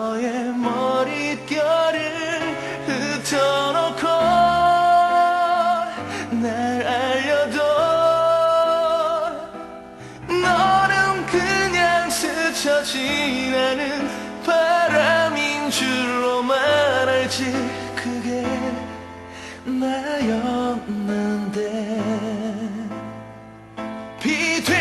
너의 머릿결을 흩어놓고 날 알려도 너는 그냥 스쳐 지나는 바람인 줄로 말할지. 그게 나였는데. 비돼